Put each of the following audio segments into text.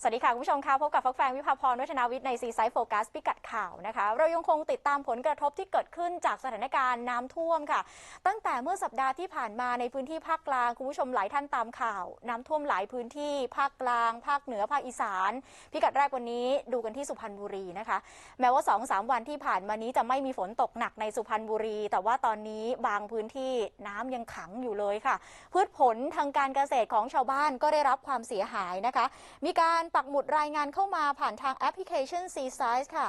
สวัสดีค่ะ คุณผู้ชมค่ะพบกับฟักแฟงวิภาพรวัฒนาวิทย์ในซีไซด์โฟกัสพิกัดข่าวนะคะ เรายังคงติดตามผลกระทบที่เกิดขึ้นจากสถานการณ์น้ำท่วมค่ะ ตั้งแต่เมื่อสัปดาห์ที่ผ่านมาในพื้นที่ภาคกลาง คุณผู้ชมหลายท่านตามข่าว น้ำท่วมหลายพื้นที่ภาคกลาง ภาคเหนือภาคอีสาน พิกัดแรกวันนี้ดูกันที่สุพรรณบุรีนะคะ แม้ว่า2อสวันที่ผ่านมานี้จะไม่มีฝนตกหนักในสุพรรณบุรี แต่ว่าตอนนี้บางพื้นที่น้ำยังขังอยู่เลยค่ะ พืชผลทางการเกษตรของชาวบ้านก็ได้รับความเสียหายนะคะ มีการปักหมุดรายงานเข้ามาผ่านทางแอปพลิเคชัน c s i z e ค่ะ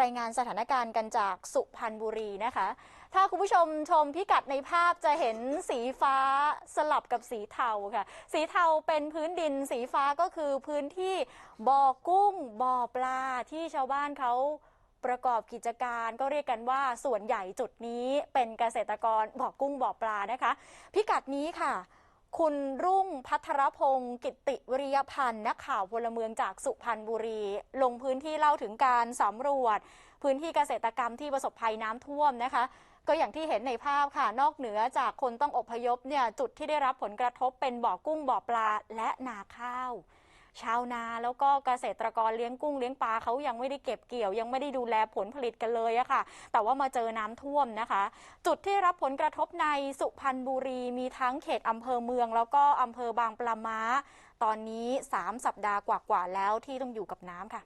รายงานสถานการณ์กันจากสุพรรณบุรีนะคะ ถ้าคุณผู้ชมชมพิกัดในภาพจะเห็นสีฟ้าสลับกับสีเทาค่ะ สีเทาเป็นพื้นดินสีฟ้าก็คือพื้นที่บ่อกุ้งบ่อปลาที่ชาวบ้านเขาประกอบกิจการก็เรียกกันว่าส่วนใหญ่จุดนี้เป็นเกษตรกรบ่อกุ้งบ่อปลานะคะ พิกัดนี้ค่ะ คุณรุ่งพัทรพงศ์กิติวริยพันธ์นักข่าวพลเมืองจากสุพรรณบุรี ลงพื้นที่เล่าถึงการสำรวจ พื้นที่เกษตรกรรมที่ประสบภัยน้ำท่วมนะคะ ก็อย่างที่เห็นในภาพค่ะ นอกเหนือจากคนต้องอพยพเนี่ยจุดที่ได้รับผลกระทบเป็นบ่อกุ้งบ่อปลาและนาข้าว ชาวนาแล้วก็เกษตรกรเลี้ยงกุ้งเลี้ยงปลาเขายังไม่ได้เก็บเกี่ยว ยังไม่ได้ดูแลผลผลิตกันเลยอะค่ะ แต่ว่ามาเจอน้ำท่วมนะคะ จุดที่รับผลกระทบในสุพรรณบุรีมีทั้งเขตอำเภอเมือง แล้วก็อำเภอบางปลาม้า ตอนนี้ 3 สัปดาห์กว่าๆแล้วที่ต้องอยู่กับน้ำค่ะ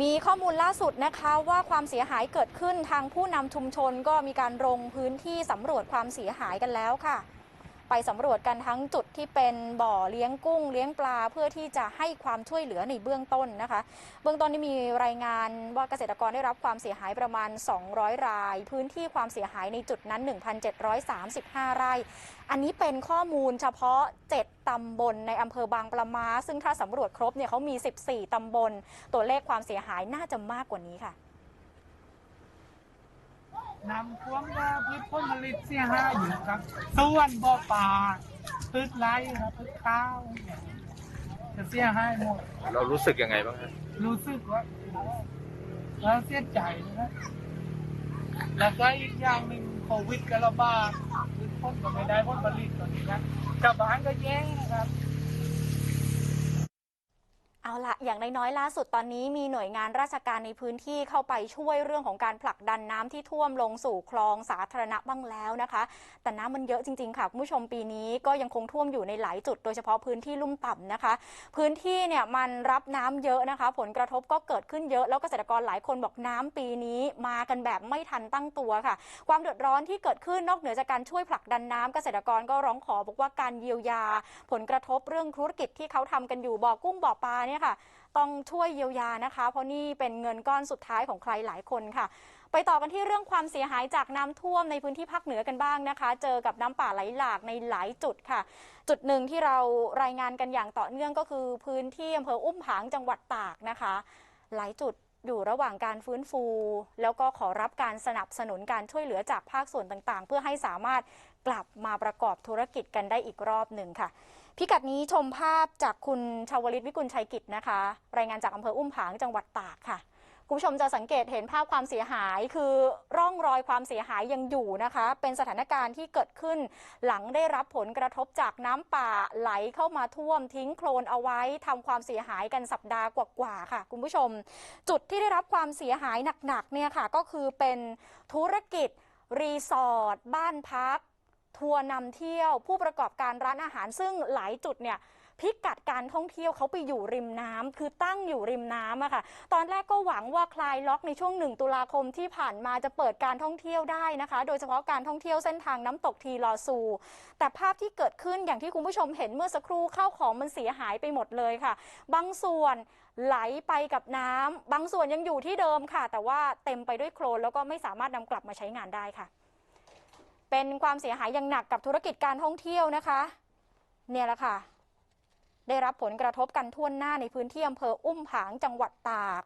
มีข้อมูลล่าสุดนะคะว่าความเสียหายเกิดขึ้นทางผู้นำชุมชนก็มีการลงพื้นที่สำรวจความเสียหายกันแล้วค่ะ ไปสำรวจกันทั้งจุดที่เป็นบ่อเลี้ยงกุ้งเลี้ยงปลาเพื่อที่จะให้ความช่วยเหลือในเบื้องต้นนะคะ เบื้องต้นนี่มีรายงานว่าเกษตรกรได้รับความเสียหายประมาณ 200 ราย พื้นที่ความเสียหายในจุดนั้น 1,735 ไร่ อันนี้เป็นข้อมูลเฉพาะ 7 ตำบลในอำเภอบางปละมา ซึ่งถ้าสำรวจครบเนี่ยเขามี 14 ตำบล ตัวเลขความเสียหายน่าจะมากกว่านี้ค่ะ น้ำท่วมก็พืชผลผลิตเสียหายอยู่ครับส่วนบ่อปลาพืชไร่ครับพืชข้าวจะเสียหายหมด เรารู้สึกยังไงบ้างครับรู้สึกว่าแล้วเสียใจนะแล้วก็อีกอย่างหนึ่งโควิดก็ระบาดพืชผลก็ไม่ได้ผลผลิตตอนนี้นะชาวบ้านก็แย่นะครับ เอาละอย่างน้อยๆล่าสุดตอนนี้มีหน่วยงานราชการในพื้นที่เข้าไปช่วยเรื่องของการผลักดันน้ำที่ท่วมลงสู่คลองสาธารณะบ้างแล้วนะคะ แต่น้ำมันเยอะจริงๆค่ะคุณผู้ชมปีนี้ก็ยังคงท่วมอยู่ในหลายจุด โดยเฉพาะพื้นที่ลุ่มต่ำนะคะ พื้นที่เนี่ยมันรับน้ำเยอะนะคะ ผลกระทบก็เกิดขึ้นเยอะแล้วเกษตรกรหลายคนบอกน้ำปีนี้มากันแบบไม่ทันตั้งตัวค่ะ ความเดือดร้อนที่เกิดขึ้นนอกเหนือจากการช่วยผลักดันน้ำเกษตรกรก็ร้องขอบอกว่าการเยียวยา ผลกระทบเรื่องธุรกิจที่เขาทำกันอยู่บ่อกุ้งบ่อปลาเนี่ยค่ะ ต้องช่วยเยียวยานะคะ เพราะนี่เป็นเงินก้อนสุดท้ายของใครหลายคนค่ะ ไปต่อกันที่เรื่องความเสียหายจากน้ำท่วมในพื้นที่ภาคเหนือกันบ้างนะคะ เจอกับน้ำป่าไหลหลากในหลายจุดค่ะ จุดหนึ่งที่เรารายงานกันอย่างต่อเนื่องก็คือ พื้นที่อำเภออุ้มผางจังหวัดตากนะคะ หลายจุดอยู่ระหว่างการฟื้นฟู แล้วก็ขอรับการสนับสนุนการช่วยเหลือจากภาคส่วนต่างๆ เพื่อให้สามารถกลับมาประกอบธุรกิจกันได้อีกรอบหนึ่งค่ะ พิกัดนี้ชมภาพจากคุณชาวลิตวิกุลชัยกิจนะคะ รายงานจากอำเภออุ้มผางจังหวัดตากค่ะคุณผู้ชมจะสังเกตเห็นภาพความเสียหายคือร่องรอยความเสียหายยังอยู่นะคะ เป็นสถานการณ์ที่เกิดขึ้น หลังได้รับผลกระทบจากน้ำป่าไหลเข้ามาท่วมทิ้งโคลนเอาไว้ทำความเสียหายกันสัปดาห์กว่าๆค่ะ คุณผู้ชม จุดที่ได้รับความเสียหายหนักๆเนี่ยค่ะ ก็คือเป็นธุรกิจรีสอร์ทบ้านพัก ทัวร์นำเที่ยวผู้ประกอบการร้านอาหารซึ่งหลายจุดเนี่ยพิกัดการท่องเที่ยวเขาไปอยู่ริมน้ำคือตั้งอยู่ริมน้ำอะค่ะ ตอนแรกก็หวังว่าคลายล็อกในช่วงหนึ่งตุลาคมที่ผ่านมาจะเปิดการท่องเที่ยวได้นะคะ โดยเฉพาะการท่องเที่ยวเส้นทางน้ำตกทีลอซู แต่ภาพที่เกิดขึ้นอย่างที่คุณผู้ชมเห็นเมื่อสักครู่ข้าวของมันเสียหายไปหมดเลยค่ะ บางส่วนไหลไปกับน้ำบางส่วนยังอยู่ที่เดิมค่ะ แต่ว่าเต็มไปด้วยโคลนแล้วก็ไม่สามารถนำกลับมาใช้งานได้ค่ะ เป็นความเสียหายอย่างหนักกับธุรกิจการท่องเที่ยวนะคะ เนี่ยแหละค่ะ ได้รับผลกระทบกันทั่วหน้าในพื้นที่อำเภออุ้มผางจังหวัดตาก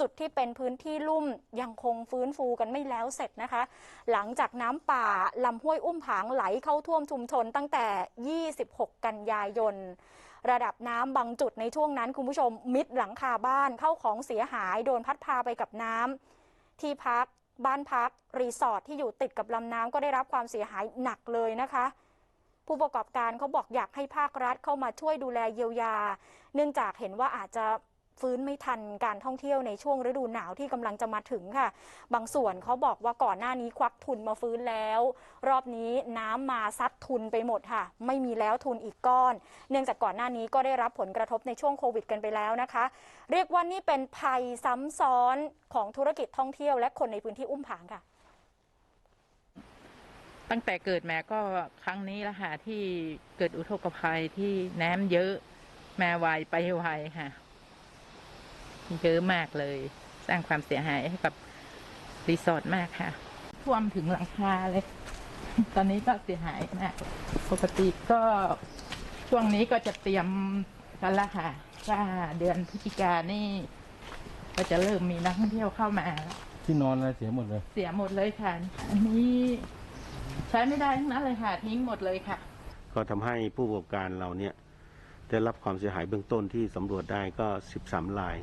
จุดที่เป็นพื้นที่ลุ่มยังคงฟื้นฟูกันไม่แล้วเสร็จนะคะ หลังจากน้ำป่าลำห้วยอุ้มผางไหลเข้าท่วมชุมชนตั้งแต่ 26 กันยายนระดับน้ำบางจุดในช่วงนั้นคุณผู้ชมมิดหลังคาบ้านเข้าของเสียหายโดนพัดพาไปกับน้ำที่พัก บ้านพัก รีสอร์ทที่อยู่ติดกับลำน้ำก็ได้รับความเสียหายหนักเลยนะคะ ผู้ประกอบการเขาบอกอยากให้ภาครัฐเข้ามาช่วยดูแลเยียวยา เนื่องจากเห็นว่าอาจจะ ฟื้นไม่ทันการท่องเที่ยวในช่วงฤดูหนาวที่กำลังจะมาถึงค่ะ บางส่วนเขาบอกว่าก่อนหน้านี้ควักทุนมาฟื้นแล้ว รอบนี้น้ำมาซัดทุนไปหมดค่ะ ไม่มีแล้วทุนอีกก้อน เนื่องจากก่อนหน้านี้ก็ได้รับผลกระทบในช่วงโควิดกันไปแล้วนะคะ เรียกว่านี่เป็นภัยซ้ำซ้อนของธุรกิจท่องเที่ยว และคนในพื้นที่อุ้มผางค่ะตั้งแต่เกิดแมาก็ครั้งนี้ละค่ะที่เกิดอุทกภัยที่น้ำเยอะ แมาไวไปไวค่ะ เยอะมากเลย สร้างความเสียหายให้กับรีสอร์ทมากค่ะ ท่วมถึงหลังคาเลย ตอนนี้ก็เสียหายมาก ปกติก็ช่วงนี้ก็จะเตรียมกันละค่ะว่าเดือนพฤศจิกานี่ ก็จะเริ่มมีนักท่องเที่ยวเข้ามาแล้วที่นอนอะไรเสียหมดเลย เสียหมดเลยค่ะ อันนี้ใช้ไม่ได้ทั้งนั้นเลยค่ะ ทิ้งหมดเลยค่ะ ก็ทำให้ผู้ประกอบการเราเนี่ยได้รับความเสียหายเบื้องต้นที่สำรวจได้ก็ 13ราย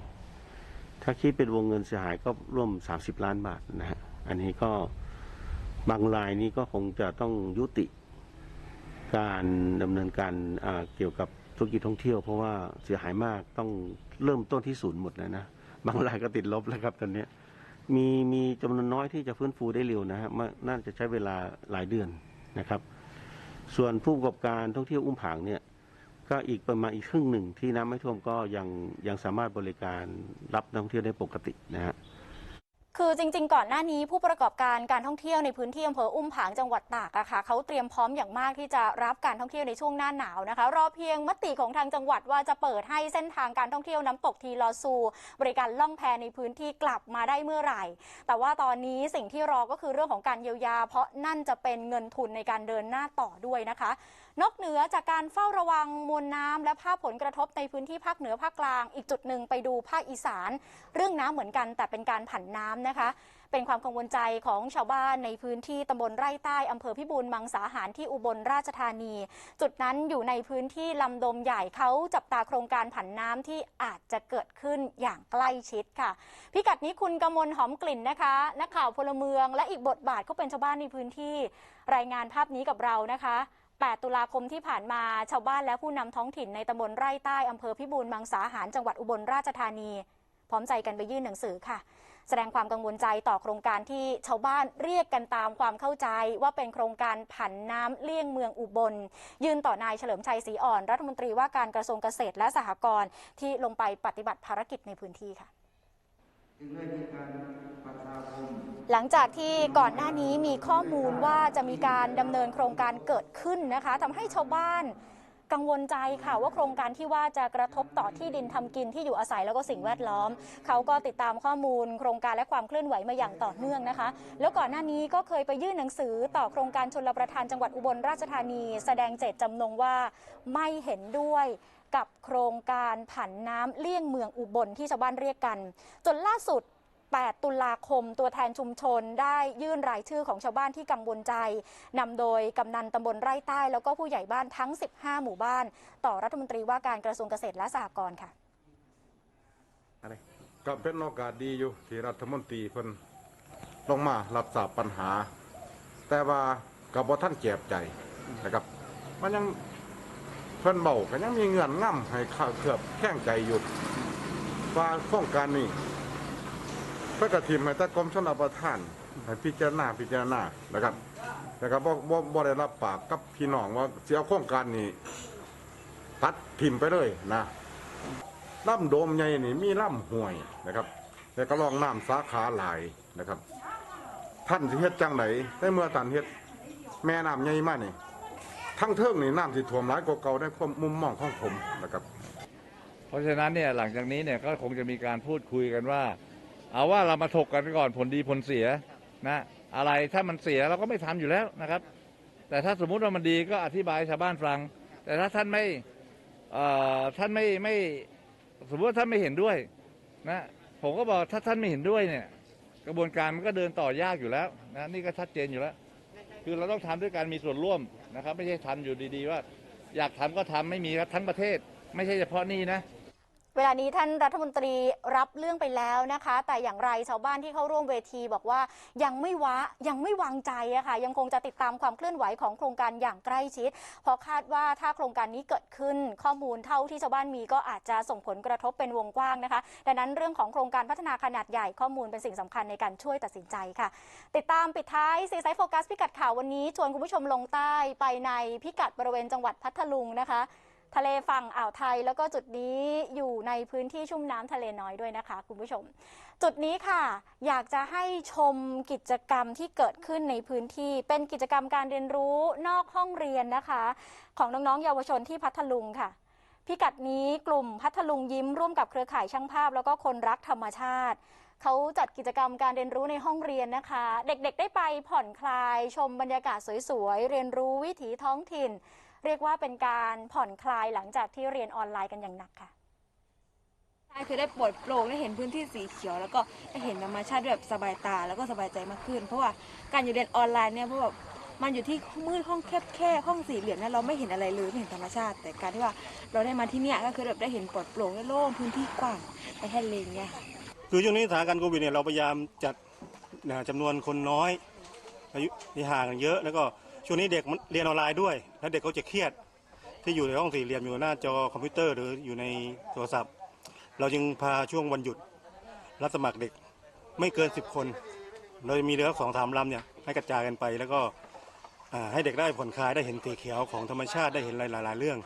ถ้าคิดเป็นวงเงินเสียหายก็ร่วม 30 ล้านบาทนะฮะอันนี้ก็บางรายนี้ก็คงจะต้องยุติการดำเนินการเกี่ยวกับธุรกิจท่องเที่ยว เพราะว่าเสียหายมากต้องเริ่มต้นที่ศูนย์หมดแล้วนะบางรายก็ติดลบแล้วครับตอนนี้มีมีจำนวนน้อยที่จะฟื้นฟูได้เร็วนะฮะน่าจะใช้เวลาหลายเดือนนะครับ ส่วนผู้ประกอบการท่องเที่ยวอุ้มผางเนี่ย ก็อีกประมาณอีกครึ่งหนึ่งที่น้ำไม่ท่วมก็ยังยังสามารถบริการรับนักท่องเที่ยวได้ปกตินะฮะคือจริง ๆ ก่อนหน้านี้ผู้ประกอบการการท่องเที่ยวในพื้นที่อำเภออุ้มผางจังหวัดตากอะค่ะเขาเตรียมพร้อมอย่างมากที่จะรับการท่องเที่ยวในช่วงหน้าหนาวนะคะรอเพียงมติของทางจังหวัดว่าจะเปิดให้เส้นทางการท่องเที่ยวน้ำตกทีลอซู บริการล่องแพในพื้นที่กลับมาได้เมื่อไหร่ แต่ว่าตอนนี้สิ่งที่รอก็คือเรื่องของการเยียวยา เพราะนั่นจะเป็นเงินทุนในการเดินหน้าต่อด้วยนะคะ นอกเหนือจากการเฝ้าระวังมวลน้ำและภาพผลกระทบในพื้นที่ภาคเหนือภาคกลาง อีกจุดหนึ่งไปดูภาคอีสาน เรื่องน้ำเหมือนกันแต่เป็นการผันน้ำนะคะ เป็นความกังวลใจของชาวบ้านในพื้นที่ตำบลไร่ใต้อำเภอพิบูลมังสาหารที่อุบลราชธานี จุดนั้นอยู่ในพื้นที่ลำดมใหญ่เขาจับตาโครงการผันน้ำที่อาจจะเกิดขึ้นอย่างใกล้ชิดค่ะ พิกัดนี้คุณกมลหอมกลิ่นนะคะ นักข่าวพลเมือง และอีกบทบาทก็เป็นชาวบ้านในพื้นที่ รายงานภาพนี้กับเรานะคะ 8 ตุลาคมที่ผ่านมาชาวบ้านและผู้นำท้องถิ่นในตำบลไร่ใต้อำเภอพิบูลมังสาหารจังหวัดอุบลราชธานี พร้อมใจกันไปยื่นหนังสือค่ะ แสดงความกังวลใจต่อโครงการที่ชาวบ้านเรียกกันตามความเข้าใจ ว่าเป็นโครงการผันน้ำเลี่ยงเมืองอุบล ยื่นต่อนายเฉลิมชัยศรีอ่อน รัฐมนตรีว่าการกระทรวงเกษตรและสหกรณ์ที่ลงไปปฏิบัติภารกิจในพื้นที่ค่ะ หลังจากที่ก่อนหน้านี้มีข้อมูลว่าจะมีการดำเนินโครงการเกิดขึ้นนะคะทำให้ชาวบ้านกังวลใจค่ะว่าโครงการที่ว่าจะกระทบต่อที่ดินทำกินที่อยู่อาศัยแล้วก็สิ่งแวดล้อม เขาก็ติดตามข้อมูล โครงการและความเคลื่อนไหวมาอย่างต่อเนื่องนะคะ แล้วก่อนหน้านี้ก็เคยไปยื่นหนังสือต่อโครงการชนรประทานจังหวัดอุบลราชธานี แสดงเจตจำนงว่าไม่เห็นด้วยกับโครงการผันน้ำเลี่ยงเมืองอุบลที่ชาวบ้านเรียกกัน จนล่าสุด 8 ตุลาคม ตัวแทนชุมชนได้ยื่นรายชื่อของชาวบ้านที่กังวลใจนำโดยกำนันตำบลไร่ใต้ แล้วก็ผู้ใหญ่บ้านทั้ง 15 หมู่บ้าน ต่อรัฐมนตรีว่าการกระทรวงเกษตรและสหกรณ์ค่ะก็เป็นโอกาสดีอยู่ที่รัฐมนตรีเพิ่นลงมารับทราบปัญหา แต่ว่ากับว่าท่านแจบใจนะครับ มันยังเพิ่นเบาก็ยังมีเงื่อนง่ำให้ข้าเคลือบแข้งใจอยู่ว่าโครงการนี้ พื่อกระทิมให้ตะกรมชนประทานให้พิจารณาพิจารณานะครับแต่ก็บ่บ่บ่ได้รับปากกับพี่น้องว่าเสิเอาโครงการนี้ตัดทิมไปเลยนะล่ำโดมใหญ่นี่มีล่ำห่วยนะครับแต่ก็ลองน้ำสาขาหลายนะครับ ท่านสิเฮ็ดจังไหนได้เมื่อท่านเฮ็ดแม่น้ำใหญ่มากนี่ทั้งเทิงนี่น้ำสิท่วมหลายกว่าเก่าในความมุมมองของผมนะครับ เพราะฉะนั้นเนี่ยหลังจากนี้เนี่ยก็คงจะมีการพูดคุยกันว่า เอาว่าเรามาถกกันก่อนผลดีผลเสียนะอะไรถ้ามันเสียเราก็ไม่ทำอยู่แล้วนะครับ แต่ถ้าสมมุติว่ามันดีก็อธิบายชาวบ้านฟัง แต่ถ้าท่านไม่ท่านไม่ไม่สมมติว่าท่านไม่เห็นด้วยนะผมก็บอกถ้าท่านไม่เห็นด้วยเนี่ย กระบวนการมันก็เดินต่อยากอยู่แล้วนะนี่ก็ชัดเจนอยู่แล้ว คือเราต้องทำด้วยการมีส่วนร่วมนะครับ ไม่ใช่ทำอยู่ดีๆว่า อยากทำก็ทำไม่มีครับทั้งประเทศ ไม่ใช่เฉพาะนี่นะ เวลานี้ท่านรัฐมนตรีรับเรื่องไปแล้วนะคะ แต่อย่างไรชาวบ้านที่เข้าร่วมเวทีบอกว่ายังไม่วะยังไม่วางใจอะค่ะยังคงจะติดตามความเคลื่อนไหวของโครงการอย่างใกล้ชิด เพราะคาดว่าถ้าโครงการนี้เกิดขึ้นข้อมูลเท่าที่ชาวบ้านมีก็อาจจะส่งผลกระทบเป็นวงกว้างนะคะ ดังนั้นเรื่องของโครงการพัฒนาขนาดใหญ่ข้อมูลเป็นสิ่งสำคัญในการช่วยตัดสินใจค่ะ ติดตามปิดท้ายซีไซโฟกัสพิกัดข่าววันนี้ชวนคุณผู้ชมลงใต้ไปในพิกัดบริเวณจังหวัดพัทลุงนะคะ ทะเลฝั่งอ่าวไทย แล้วก็จุดนี้อยู่ในพื้นที่ชุ่มน้ำทะเลน้อยด้วยนะคะ คุณผู้ชม จุดนี้ค่ะ อยากจะให้ชมกิจกรรมที่เกิดขึ้นในพื้นที่ เป็นกิจกรรมการเรียนรู้นอกห้องเรียนนะคะ ของน้องๆเยาวชนที่พัทลุงค่ะพิกัดนี้กลุ่มพัทลุงยิ้มร่วมกับเครือข่ายช่างภาพ แล้วก็คนรักธรรมชาติ เขาจัดกิจกรรมการเรียนรู้ในห้องเรียนนะคะ เด็กๆ ได้ไปผ่อนคลาย ชมบรรยากาศสวยๆ เรียนรู้วิถีท้องถิ่น เรียกว่าเป็นการผ่อนคลายหลังจากที่เรียนออนไลน์กันอย่างหนักค่ะใช่คือได้ปลดโปร่งได้เห็นพื้นที่สีเขียว แล้วก็ได้เห็นธรรมชาติแบบสบายตาแล้วก็สบายใจมากขึ้น เพราะว่าการอยู่เรียนออนไลน์เนี่ยเพราะแบบมันอยู่ที่มืดห้องแคบแค่ห้องสี่เหลี่ยมเนี่ยเราไม่เห็นอะไรเลยไม่เห็นธรรมชาติ แต่การที่ว่าเราได้มาที่เนี่ยก็คือแบบได้เห็นปลดโปร่งได้โล่งพื้นที่กว้างไปแค่เลนเนี่ยคือช่วงนี้สถานการณ์โควิดเนี่ยเราพยายามจัดจำนวนคนน้อยอายุที่ห่างกันเยอะแล้วก็ ช่วงนี้เด็กมันเรียนออนไลน์ด้วย แล้วเด็กเขาจะเครียด ที่อยู่ในห้องสี่เหลี่ยมอยู่หน้าจอคอมพิวเตอร์หรืออยู่ในโทรศัพท์ เราจึงพาช่วงวันหยุด รับสมัครเด็กไม่เกิน 10 คนเราจะมีเรือสองสามลำเนี่ยให้กระจายกันไปแล้วก็ให้เด็กได้ผ่อนคลายได้เห็นสีเขียวของธรรมชาติได้เห็นหลายๆเรื่อง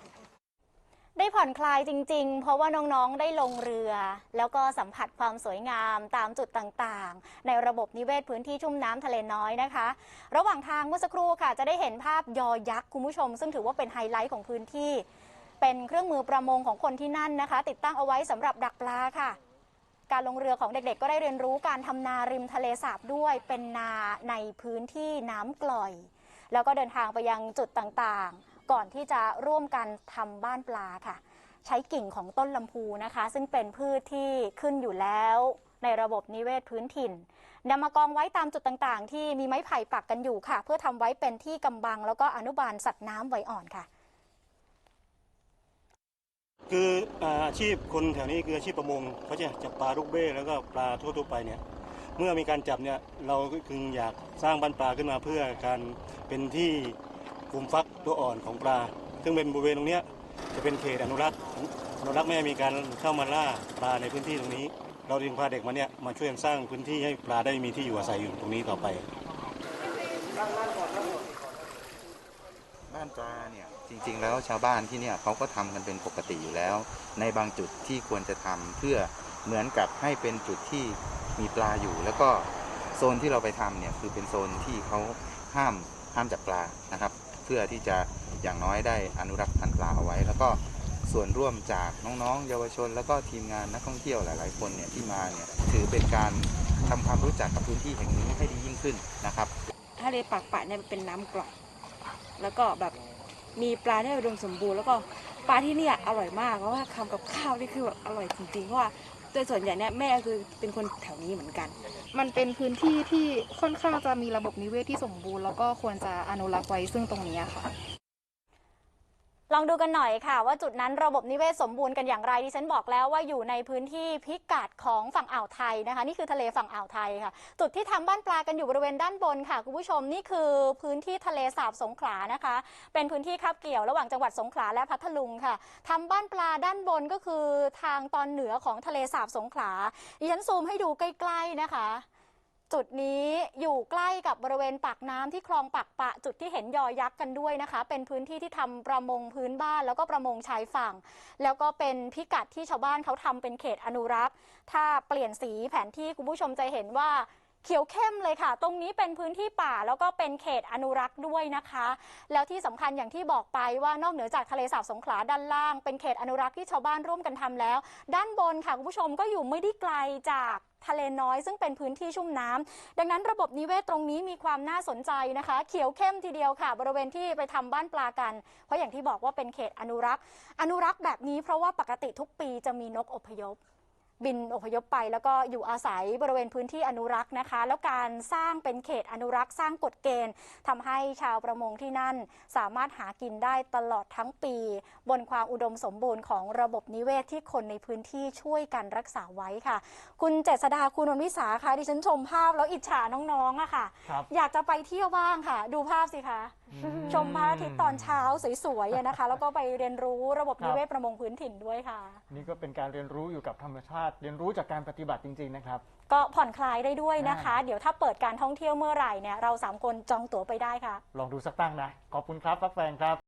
ผ่อนคลายจริง ๆ เพราะว่าน้อง ๆ ได้ลงเรือ แล้วก็สัมผัสความสวยงามตามจุดต่างๆ ในระบบนิเวศพื้นที่ชุ่มน้ำทะเลน้อยนะคะ ระหว่างทางเมื่อสักครู่ค่ะ จะได้เห็นภาพยอยักษ์คุณผู้ชม ซึ่งถือว่าเป็นไฮไลท์ของพื้นที่ เป็นเครื่องมือประมงของคนที่นั่นนะคะ ติดตั้งเอาไว้สำหรับดักปลาค่ะ การลงเรือของเด็กๆ ก็ได้เรียนรู้การทำนาริมทะเลสาบด้วย เป็นนาในพื้นที่น้ำกล่อย แล้วก็เดินทางไปยังจุดต่างๆ ก่อนที่จะร่วมกันทำบ้านปลาค่ะ ใช้กิ่งของต้นลำพูนะคะ ซึ่งเป็นพืชที่ขึ้นอยู่แล้ว ในระบบนิเวศพื้นถิ่นนำมากองไว้ตามจุดต่างๆ ที่มีไม้ไผ่ปักกันอยู่ค่ะ เพื่อทำไว้เป็นที่กำบัง แล้วก็อนุบาลสัตว์น้ำไว้อ่อนค่ะ คืออ่าอาชีพคนแถวนี้คืออาชีพประมงเขาจะจับปลาลูกเบ้แล้วก็ปลาทั่วๆไปเนี่ยเมื่อมีการจับเนี่ยเราก็คืออยากสร้างบ้านปลาขึ้นมาเพื่อการเป็นที่ คุมฟักตัวอ่อนของปลา ซึ่งเป็นบริเวณตรงนี้จะเป็นเขตอนุรักษ์อนุรักษ์ไม่ให้มีการเข้ามาล่าปลาในพื้นที่ตรงนี้ เราจึงพาเด็กมาเนี่ยมาช่วยกันสร้างพื้นที่ให้ปลาได้มีที่อยู่อาศัยอยู่ตรงนี้ต่อไปบ้านปลาเนี่ยจริงๆ แล้วชาวบ้านที่เนี่ยเขาก็ทำกันเป็นปกติอยู่แล้ว ในบางจุดที่ควรจะทำเพื่อเหมือนกับให้เป็นจุดที่มีปลาอยู่ แล้วก็โซนที่เราไปทำเนี่ยคือเป็นโซนที่เขาห้ามห้ามจับปลานะครับ พื่อที่จะอย่างน้อยได้อนุรักษ์พันธุ์ปลาเอาไว้ แล้วก็ส่วนร่วมจากน้องๆ เยาวชน แล้วก็ทีมงานนักท่องเที่ยวหลาย ๆ คนเนี่ยที่มาเนี่ยถือเป็นการทำความรู้จักกับพื้นที่แห่งนี้ให้ดียิ่งขึ้นนะครับทะเลปากปะเนี่ยเป็นน้ำกร่อยแล้วก็แบบมีปลาที่อุดมสมบูรณ์แล้วก็ปลาที่เนี่ยอร่อยมากเพราะว่าทำกับข้าวนี่คือแบบอร่อยจริงๆเพราะว่า โดยส่วนใหญ่เนี่ยแม่ก็คือเป็นคนแถวนี้เหมือนกัน มันเป็นพื้นที่ที่ค่อนข้างจะมีระบบนิเวศที่สมบูรณ์แล้วก็ควรจะอนุรักษ์ไว้ซึ่งตรงนี้ค่ะ ลองดูกันหน่อยค่ะ ว่าจุดนั้นระบบนิเวศสมบูรณ์กันอย่างไรดิฉันบอกแล้วว่าอยู่ในพื้นที่พิกัดของฝั่งอ่าวไทยนะคะ นี่คือทะเลฝั่งอ่าวไทยค่ะ จุดที่ทำบ้านปลากันอยู่บริเวณด้านบนค่ะคุณผู้ชมนี่คือพื้นที่ทะเลสาบสงขลานะคะ เป็นพื้นที่คาบเกี่ยวระหว่างจังหวัดสงขลาและพัทลุงค่ะทำบ้านปลาด้านบนก็คือทางตอนเหนือของทะเลสาบสงขลาดิฉันซูมให้ดูใกล้ ๆนะคะ จุดนี้อยู่ใกล้กับบริเวณปากน้ำที่คลองปักปะ จุดที่เห็นยอยักษ์กันด้วยนะคะ เป็นพื้นที่ที่ทำประมงพื้นบ้าน แล้วก็ประมงชายฝั่ง แล้วก็เป็นพิกัดที่ชาวบ้านเขาทำเป็นเขตอนุรักษ์ ถ้าเปลี่ยนสีแผนที่คุณผู้ชมจะเห็นว่า เขียวเข้มเลยค่ะ ตรงนี้เป็นพื้นที่ป่าแล้วก็เป็นเขตอนุรักษ์ด้วยนะคะ แล้วที่สำคัญอย่างที่บอกไปว่านอกเหนือจากทะเลสาบสงขลาด้านล่าง เป็นเขตอนุรักษ์ที่ชาวบ้านร่วมกันทำแล้ว ด้านบนค่ะคุณผู้ชมก็อยู่ไม่ได้ไกลจากทะเลน้อยซึ่งเป็นพื้นที่ชุ่มน้ำดังนั้นระบบนิเวศตรงนี้มีความน่าสนใจนะคะ เขียวเข้มทีเดียวค่ะ บริเวณที่ไปทำบ้านปลากัน เพราะอย่างที่บอกว่าเป็นเขตอนุรักษ์ อนุรักษ์แบบนี้เพราะว่าปกติทุกปีจะมีนกอพยพ บินอพยพไป แล้วก็อยู่อาศัยบริเวณพื้นที่อนุรักษ์นะคะ แล้วการสร้างเป็นเขตอนุรักษ์สร้างกฎเกณฑ์ทำให้ชาวประมงที่นั่น สามารถหากินได้ตลอดทั้งปี บนความอุดมสมบูรณ์ของระบบนิเวศที่คนในพื้นที่ช่วยกันรักษาไว้ค่ะ คุณเจษดาคุณวันวิสาค่ะดิฉันชมภาพแล้วอิจฉาน้องๆอะค่ะครับอยากจะไปเที่ยวบ้างค่ะ ดูภาพสิคะ ชมพระอาทิตย์ตอนเช้าสวยๆอะนะคะ แล้วก็ไปเรียนรู้ระบบครับนิเวศประมงพื้นถิ่นด้วยค่ะ นี่ก็เป็นการเรียนรู้อยู่กับธรรมชาติ เรียนรู้จากการปฏิบัติจริง ๆ นะครับ ก็ผ่อนคลายได้ด้วยนะคะอ่าเดี๋ยวถ้าเปิดการท่องเที่ยวเมื่อไหร่เนี่ยเราสามคนจองตั๋วไปได้ค่ะ ลองดูสักตั้งนะ ขอบคุณครับฟักแฟงครับ